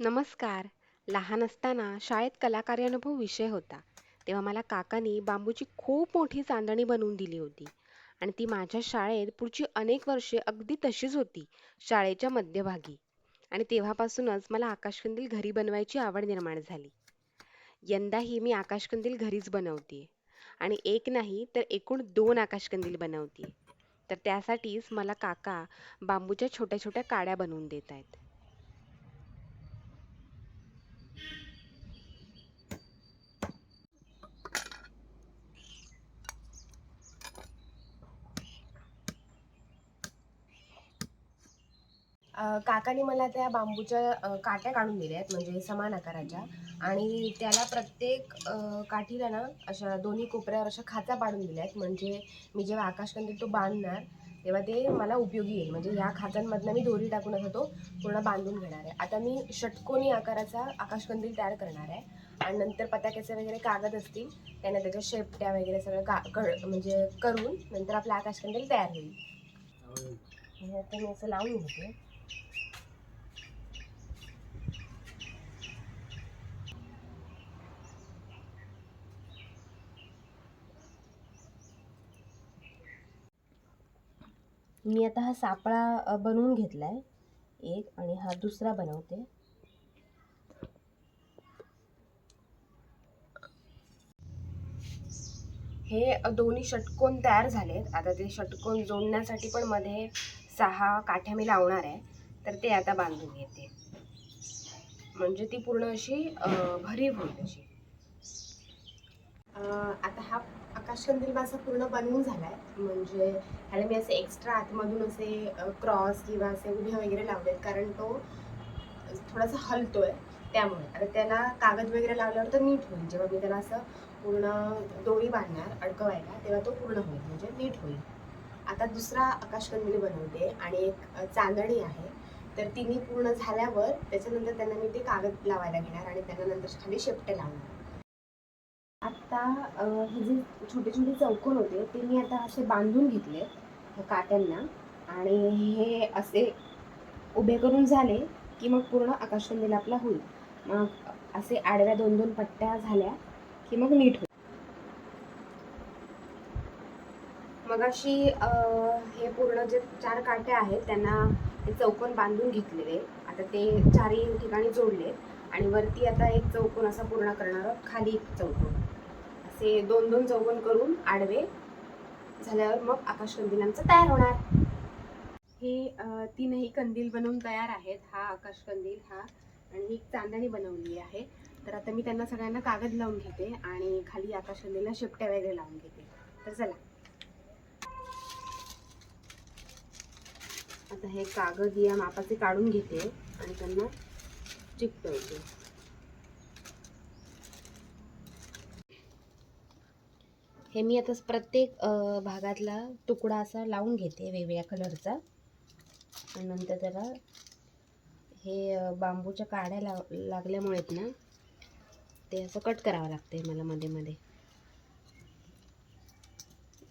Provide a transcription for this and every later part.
नमस्कार. लहान असताना शाळेत कलाकार्यानुभव अनुभव विषय होता. तेव्हा मला काकांनी बांबूची खूप मोठी चांदणी बनवून दिली होती. आणि ती माझ्या शाळेत पुढची अनेक वर्षे अगदी तशीच होती शाळेच्या मध्यभागी. आणि तेव्हापासूनच मला आकाशकंदील घरी बनवायची आवड निर्माण झाली. यंदाही मी आकाशकंदील घरीच बनवते आणि एक नाही तर एकूण दोन आकाशकंदील बनवते तर त्यासाठीच मला काका बांबूच्या छोट्या छोट्या काड्या बनवून देत आहेत काकाने मला त्या बांबूच्या काट्या काढून दिल्या आहेत म्हणजे समान आकाराच्या. आणि त्याला प्रत्येक काठीला ना अशा दोन्ही कोपऱ्यावर अशा खाचा पाडून दिल्या आहेत. म्हणजे मी जेव्हा आकाशकंदील तो बांधणार तेव्हा ते मला उपयोगी येईल. म्हणजे ह्या खाचांमधनं मी दोरी टाकून असं तो पूर्ण बांधून घेणार आहे. आता मी षटकोनी आकाराचा आकाशकंदील तयार करणार आहे. आणि नंतर पताक्याचे वगैरे कागद असतील त्याने त्याच्या शेपट्या वगैरे सगळं का म्हणजे करून नंतर आपला आकाशकंदील तयार होईल. हे आता मी असं लावून घेते. मी आता हा सापळा बनवून घेतला आहे एक आणि हा दुसरा बनवते. हे दोन्ही षटकोन तयार झालेत. आता ते षटकोन जोडण्यासाठी पण मध्ये सहा काठ्या मी लावणार आहे. तर ते आता बांधून घेते. म्हणजे ती पूर्ण अशी भरीव होईल अशी. आता हा आकाशकंदील माझा पूर्ण बनवून झाला आहे म्हणजे आणि मी असे एक्स्ट्रा आतमधून असे क्रॉस किंवा असे उभे वगैरे लावलेत. कारण तो थोडासा हलतोय त्यामुळे. आता त्याला कागद वगैरे लावल्यावर तर नीट होईल. जेव्हा मी त्याला असं पूर्ण दोरी बांधणार अडकवायला तेव्हा तो पूर्ण होईल. म्हणजे नीट होईल. आता दुसरा आकाशकंदील बनवते आणि एक चांदणी आहे. तर तिन्ही पूर्ण झाल्यावर त्याच्यानंतर त्यांना मी ते कागद लावायला घेणार आणि त्यांना नंतर खाली शेपटे लावणार. आता हे जे छोटे छोटे चौकोन होते ते मी आता असे बांधून घेतले ह्या काट्यांना. आणि हे असे उभे करून झाले की मग पूर्ण आकाशकंदील आपला होईल. मग असे आडव्या दोन दोन पट्ट्या झाल्या की मग नीट होईल. मग अशी हे पूर्ण जे चार काट्या आहेत त्यांना हे चौकोन बांधून घेतलेले. आता ते चारही ठिकाणी जोडले. आणि वरती आता एक चौकोन असा पूर्ण करणार खाली एक चौकोन. असे दोन दोन चौकोन करून आडवे झाल्यावर मग आकाशकंदीलांचं तयार होणार. हे तीनही कंदील बनवून तयार आहेत. हा आकाश कंदील हा आणि एक चांदणी बनवली आहे. तर आता मी त्यांना सगळ्यांना कागद लावून घेते आणि खाली आकाश कंदीलला शेपट्या वगैरे लावून घेते. तर चला. आता हे कागद या मापाचे काढून घेते आणि त्यांना चिकटवते हे मी आता प्रत्येक भागातला तुकडा असा लावून घेते वेगवेगळ्या कलरचा. आणि नंतर त्याला हे बांबूच्या काड्या लाव लागल्यामुळे ना ते असं कट करावं लागते मला मध्ये मध्ये.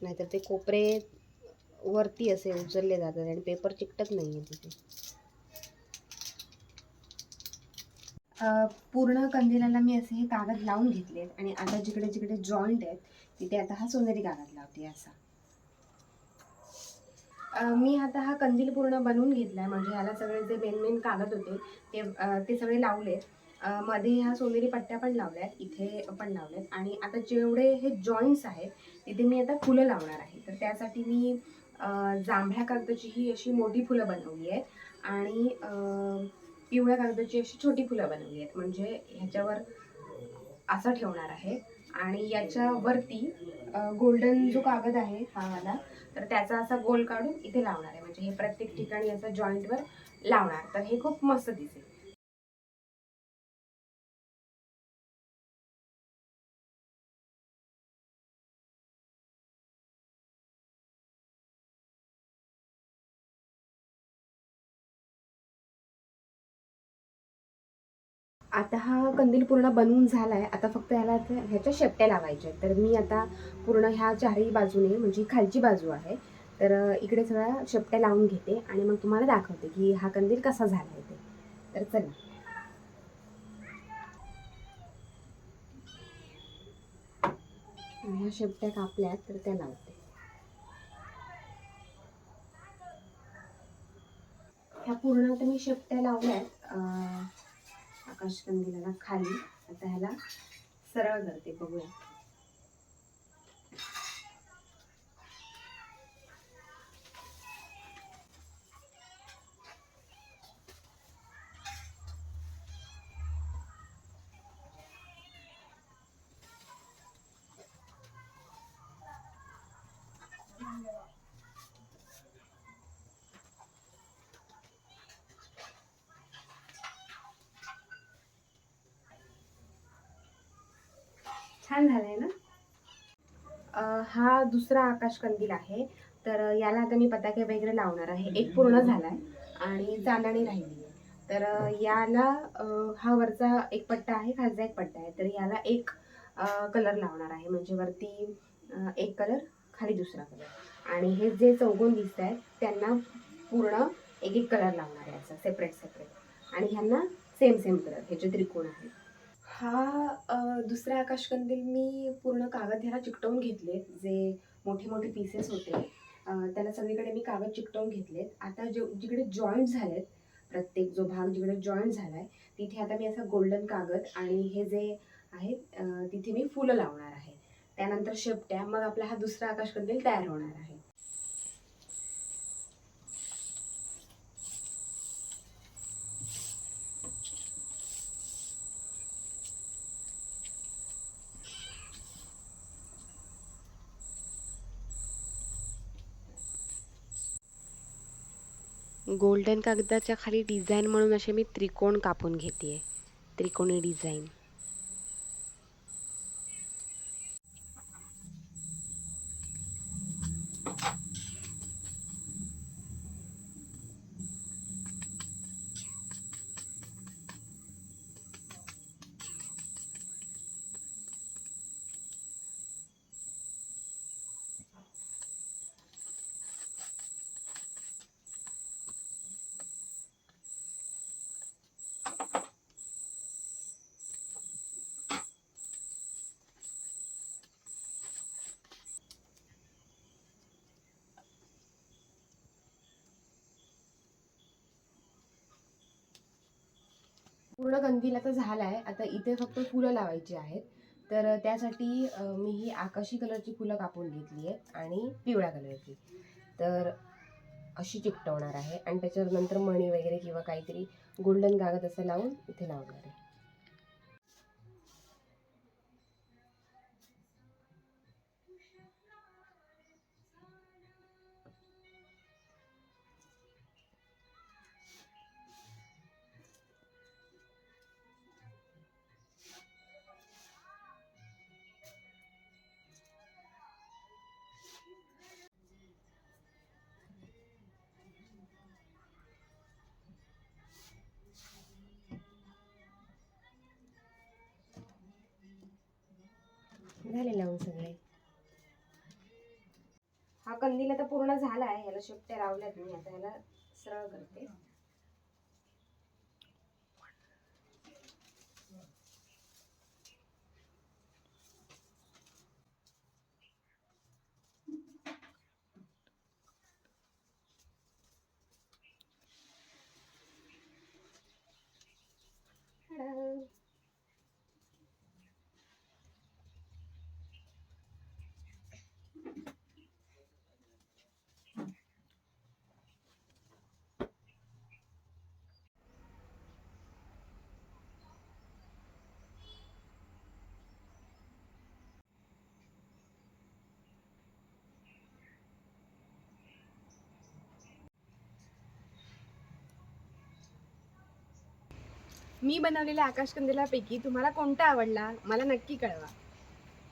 नाहीतर ते कोपरे वरती असे उचलले जातात आणि पेपर चिकटत नाही आहे तिथे पूर्ण कंदिलाला मी असे हे कागद लावून घेतले आणि आता जिकडे जिकडे जॉईंट आहेत तिथे आता हा सोनेरी कागद लावते असा. मी आता हा कंदील पूर्ण बनवून घेतलाय. म्हणजे ह्याला सगळे जे मेन मेन कागद होते ते ते सगळे लावले मध्ये ह्या सोनेरी पट्ट्या पण लावल्यात इथे पण लावल्यात. आणि आता जेवढे हे जॉईंट्स आहेत तिथे मी आता फुलं लावणार आहे. तर त्यासाठी मी जांभळ्या कागदाची ही अशी मोठी फुलं बनवली आहेत. आणि पिवळ्या कागदाची अशी छोटी फुलं बनवली आहेत. म्हणजे ह्याच्यावर असं ठेवणार आहे. आणि याच्यावरती गोल्डन जो कागद आहे हा वाला तर त्याचा असा गोल काढून इथे लावणार आहे. म्हणजे हे प्रत्येक ठिकाणी असं जॉईंटवर लावणार. तर हे खूप मस्त दिसेल. आता हा कंदील पूर्ण बनवून झाला आहे आता फक्त ह्याला ह्याच्या शेपट्या लावायच्या आहेत. तर मी आता पूर्ण ह्या चारही बाजूने म्हणजे खालची बाजू आहे तर इकडे सगळ्या शेपट्या लावून घेते आणि मग तुम्हाला दाखवते की हा कंदील कसा झाला आहे ते. तर चला. ह्या शेपट्या कापल्या तर त्या लावते. ह्या पूर्ण आता मी शेपट्या लावल्यात आकाशकंदिलाला खाली. आता ह्याला सरळ करते बघूया. छान झालंय ना? हा दुसरा आकाश कंदील आहे. तर याला आता मी पताके वगैरे लावणार आहे. एक पूर्ण झालाय आणि चांदणी राहिली आहे. तर याला हा वरचा एक पट्टा आहे खालचा एक पट्टा आहे. तर याला एक कलर लावणार आहे. म्हणजे वरती एक कलर खाली दुसरा कलर. आणि हे जे चौकोन दिसत आहेत त्यांना पूर्ण एक एक कलर लावणार आहे. असं सेपरेट सेपरेट आणि ह्यांना सेम सेम कलर. हे जे त्रिकोण आहेत. हा दुसरा आकाशकंदील मी पूर्ण कागद ह्याला चिकटवून घेतले जे मोठे मोठे पीसेस होते. त्याला सगळीकडे मी कागद चिकटवून घेतलेत. आता जे जिकडे जॉईंट झालेत प्रत्येक जो भाग जिकडे जॉईंट झाला आहे तिथे आता मी असं गोल्डन कागद आणि हे जे आहेत तिथे मी फुलं लावणार आहे. त्यानंतर शेपट्या मग आपला हा दुसरा आकाशकंदील तयार होणार आहे. गोल्डन कागदाच्या खाली डिझाईन म्हणून असे मी त्रिकोण कापून घेते त्रिकोणी डिझाईन. पूर्ण कंदील आता झाला आहे आता इथे फक्त फुलं लावायची आहेत. तर त्यासाठी मी ही आकाशी कलरची फुलं कापून घेतली आहेत आणि पिवळ्या कलरची. तर अशी चिकटवणार आहे. आणि त्याच्यानंतर मणी वगैरे किंवा काहीतरी गोल्डन कागद असं लावून इथे लावणार आहे. लावून सगळे. हा कंदील आता पूर्ण झाला आहे ह्याला शेपट्या लावल्यात मी आता ह्याला सरळ करते. मी बनवलेल्या आकाशकंदिलापैकी तुम्हाला कोणता आवडला? मला नक्की कळवा.